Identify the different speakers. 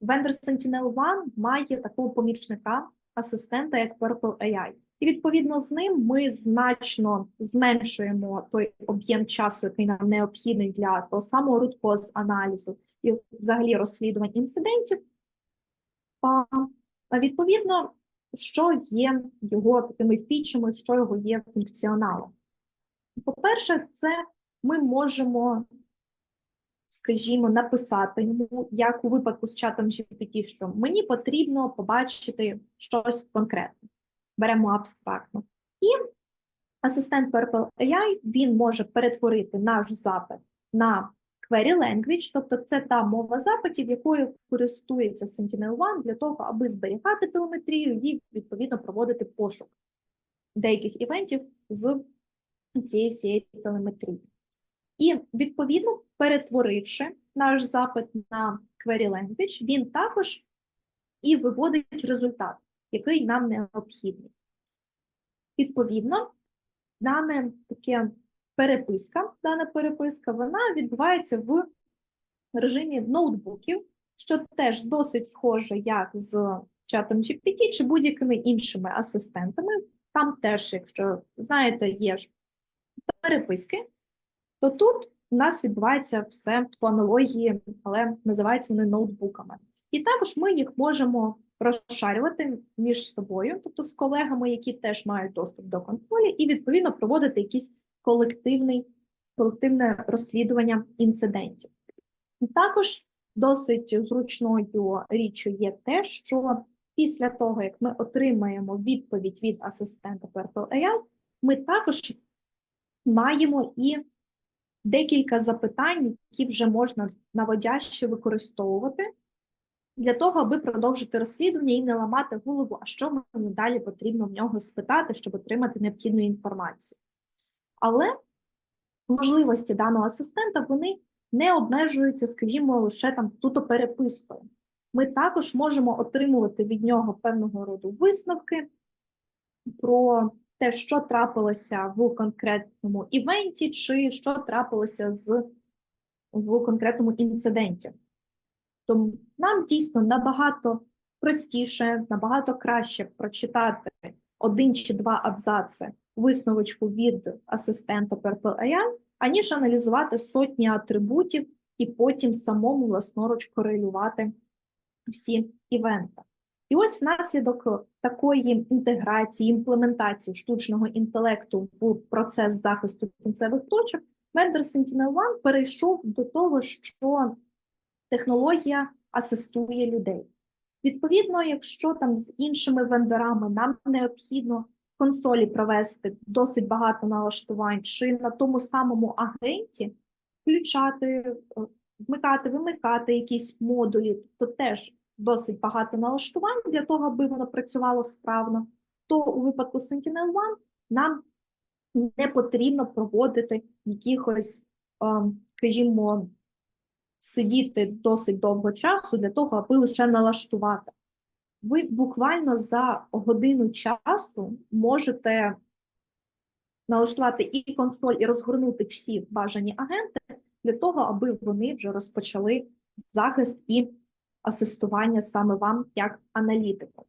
Speaker 1: Vendor Sentinel-1 має такого помічника, асистента, як Purple AI. І відповідно з ним ми значно зменшуємо той об'єм часу, який нам необхідний для того самого root cause аналізу і взагалі розслідувань інцидентів. А відповідно, що є його такими фічами, що його є функціоналом. По-перше, це ми можемо, скажімо, написати йому, як у випадку з чатом GPT, що мені потрібно побачити щось конкретне. Беремо абстрактно. І асистент Purple AI він може перетворити наш запит на query language, тобто це та мова запитів, якою користується Sentinel-1 для того, аби зберігати телеметрію і відповідно проводити пошук деяких івентів з цієї всієї телеметрії. І відповідно, перетворивши наш запит на query language, він також і виводить результат, який нам необхідний. Відповідно, дане таке переписка, дана переписка, вона відбувається в режимі ноутбуків, що теж досить схоже як з чатом GPT чи будь-якими іншими асистентами. Там теж, якщо знаєте, є ж переписки, то тут у нас відбувається все по аналогії, але називаються вони ноутбуками. І також ми їх можемо розшарювати між собою, тобто з колегами, які теж мають доступ до консолі, і відповідно проводити якийсь колективний, колективне розслідування інцидентів. Також досить зручною річчю є те, що після того, як ми отримаємо відповідь від асистента Purple AI, ми також маємо і декілька запитань, які вже можна наводяще використовувати для того, аби продовжити розслідування і не ламати голову, а що мені далі потрібно в нього спитати, щоб отримати необхідну інформацію. Але можливості даного асистента вони не обмежуються, скажімо, лише там туто перепискою. Ми також можемо отримувати від нього певного роду висновки про те, що трапилося в конкретному івенті, чи що трапилося з в конкретному інциденті. Тому нам дійсно набагато простіше, набагато краще прочитати один чи два абзаци висновочку від асистента AI, аніж аналізувати сотні атрибутів і потім самому власноруч корелювати всі івенти. І ось внаслідок такої інтеграції, імплементації штучного інтелекту в процес захисту кінцевих точок, Vendor Sentinel-1 перейшов до того, що технологія асистує людей. Відповідно, якщо там з іншими вендорами нам необхідно в консолі провести досить багато налаштувань, чи на тому самому агенті включати, е, вмикати, вимикати якісь модулі, то теж досить багато налаштувань для того, аби воно працювало справно, то у випадку Sentinel-1 нам не потрібно проводити якихось, ем, скажімо, сидіти досить довго часу для того, аби лише налаштувати. Ви буквально за годину часу можете налаштувати і консоль, і розгорнути всі бажані агенти для того, аби вони вже розпочали захист і асистування саме вам як аналітику.